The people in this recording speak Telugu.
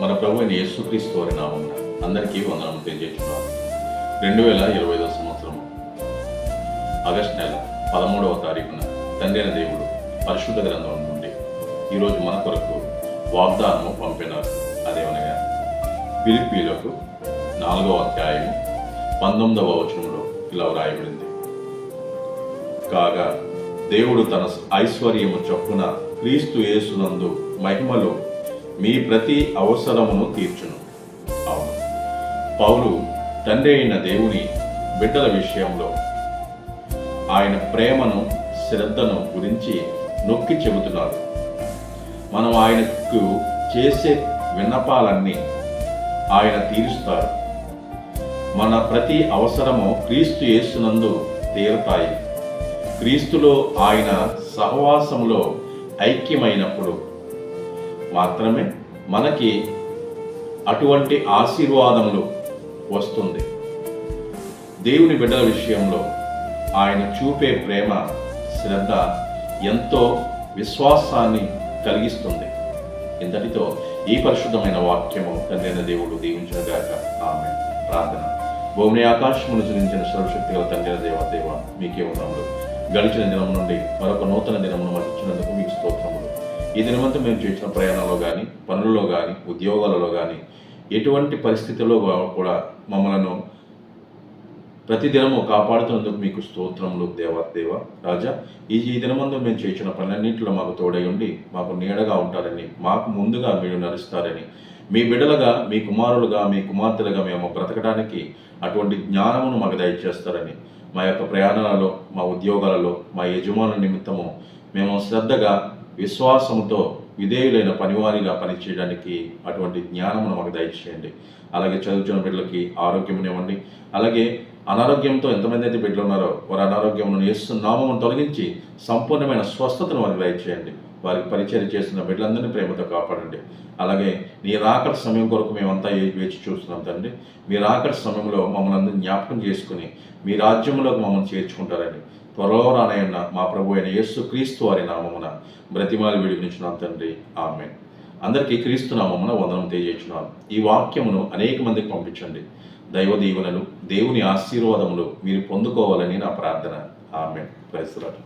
మన ప్రభు అయిన యేసుక్రీస్తు వారి నామం అందరికీ వందనం తెలియజేస్తున్నాను రెండు వేల ఇరవై ఐదో సంవత్సరం ఆగస్ట్ నెల పదమూడవ తారీఖున తండ్రి అయిన దేవుడు పరిశుద్ధ గ్రంథం నుండి ఈరోజు మన కొరకు వాగ్దానము పంపినారు అదేమనగా పిలిపిలకు నాలుగవ అధ్యాయం పంతొమ్మిదవ వచనంలో ఇలా వ్రాయబడింది. కాగా దేవుడు తన ఐశ్వర్యము చొప్పున క్రీస్తు యేసునందు మహిమలో మీ ప్రతి అవసరమును తీర్చును. అవును. పౌలు తండ్రి అయిన దేవుని బిడ్డల విషయంలో ఆయన ప్రేమను శ్రద్ధను గురించి నొక్కి చెబుతున్నారు మనం ఆయనకు చేసే విన్నపాలన్నీ ఆయన తీరుస్తారు. మన ప్రతి అవసరము క్రీస్తు యేసునందు తీరుతాయి. క్రీస్తులో ఆయన సహవాసములో ఐక్యమైనప్పుడు మాత్రమే మనకి అటువంటి ఆశీర్వాదములు వస్తుంది. దేవుని బిడ్డల విషయంలో ఆయన చూపే ప్రేమ శ్రద్ధ ఎంతో విశ్వాసాన్ని కలిగిస్తుంది. ఇంతటితో ఈ పరిశుద్ధమైన వాక్యము తండ్రైన దేవుడు దీవించగాక ఆమె ప్రార్థన. భూమిని ఆకాశమును జరించిన సర్వశక్తి గల తండ్రి దేవ దేవ మీకే ఉన్నాములు గడిచిన దినం నుండి మరొక నూతన దినమును మరిచినందుకు మీకు స్తోత్రములు. ఈ దినమంతా మేము చేసిన ప్రయాణంలో కానీ పనుల్లో కానీ ఉద్యోగాలలో కానీ ఎటువంటి పరిస్థితుల్లో కూడా మమ్మలను ప్రతిదినము కాపాడుతున్నందుకు మీకు స్తోత్రములు దేవ దేవ రాజా. ఈ ఈ దినమందు మేము చేసిన పనులన్నింటిలో మాకు తోడై ఉండి మాకు నీడగా ఉంటారని మాకు ముందుగా మీరు నడుస్తారని మీ బిడ్డలుగా మీ కుమారులుగా మీ కుమార్తెలుగా మేము బ్రతకడానికి అటువంటి జ్ఞానమును మాకు దయచేస్తారని మా యొక్క ప్రయాణాలలో మా ఉద్యోగాలలో మా యజమానుల నిమిత్తము మేము శ్రద్ధగా విశ్వాసంతో విధేయులైన పనివారిగా పనిచేయడానికి అటువంటి జ్ఞానమును మాకు దయచేయండి. అలాగే చదువుతున్న బిడ్డలకి ఆరోగ్యమునివ్వండి అలాగే అనారోగ్యంతో ఎంతమంది అయితే బిడ్డలు ఉన్నారో వారి అనారోగ్యమును వేస్తున్న నామమును తొలగించి సంపూర్ణమైన స్వస్థతను వారికి దయచేయండి. వారికి పరిచయం చేస్తున్న బిడ్డలందరినీ ప్రేమతో కాపాడండి. అలాగే నీ రాకటి సమయం కొరకు మేమంతా వేచి చూస్తున్నాం తండ్రి? మీ రాకటి సమయంలో మమ్మల్ని అందరినీ జ్ఞాపకం చేసుకుని మీ రాజ్యంలోకి మమ్మల్ని చేర్చుకుంటారండి. త్వరలో రానయ్యున్న మా ప్రభు అయిన యేసు క్రీస్తు వారి నామమున బ్రతిమాలి విడిపించున్నాం తండ్రి. ఆమె అందరికీ క్రీస్తు నామమున వందనం తెలియజేస్తున్నాను ఈ వాక్యమును అనేక మందికి పంపించండి. దైవ దీవెనలు దేవుని ఆశీర్వాదములు మీరు పొందుకోవాలని నా ప్రార్థన. ఆమె క్రైస్తలాడు